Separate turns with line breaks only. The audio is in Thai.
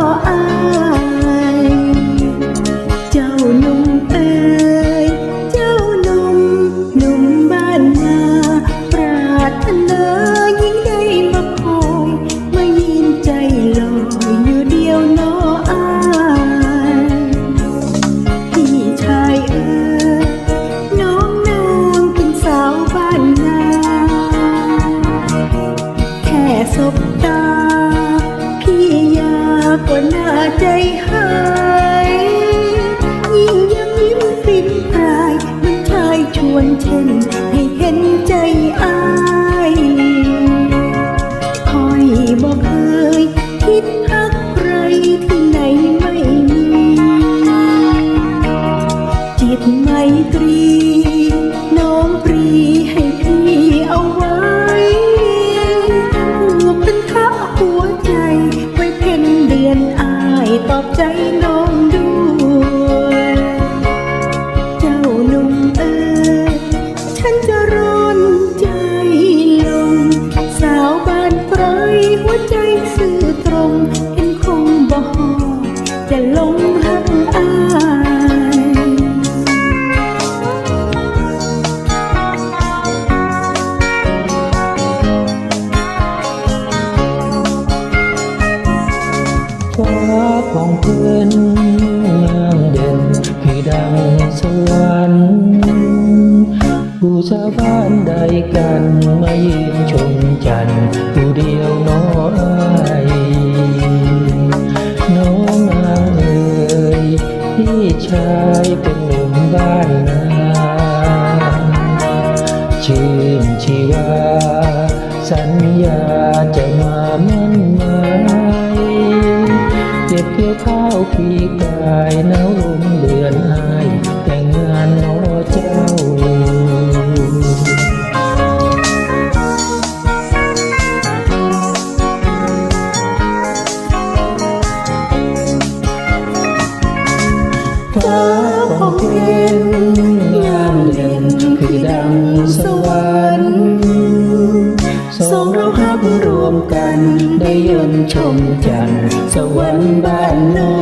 น้าหเอ๋ยเจ้าหนุ่มหนุ่มบ้านนาปราถนายิ่งได้มาคอยมายินใจลอยอยู่เดียวนออายพี่ชายเอ๋ยน้องนางเป็นสาวบ้านนาแค่สบ หน้าใจหายยิ่งยังยิ้มฟินปลายมันชายชวนเช่นให้เห็นใจอายคอยบอกเคยคิดหักใครที่ไหนไม่มี จิตไม่ตรี จะร้อนใจลง สาวบ้านไกลหัวใจซื่อตรงเห็นคงบอกจะลงหักอาย
ฟ้าของเพื่อนงามเด่นให้ดังสว กันมายืนชมจันทร์ผู้เดียวน้อยน้องนางเอ๋ยพี่ชายเป็นหนุ่มบ้านนาชื่นชีวา สัญญาจะมามั่นหมายเก็บเกี่ยวข้าวปีกายหนาวลมเดือน คือดังสวรรค์สองเราหักรวมกันได้ยนชมจันทร์สวรรค์บ้านนอ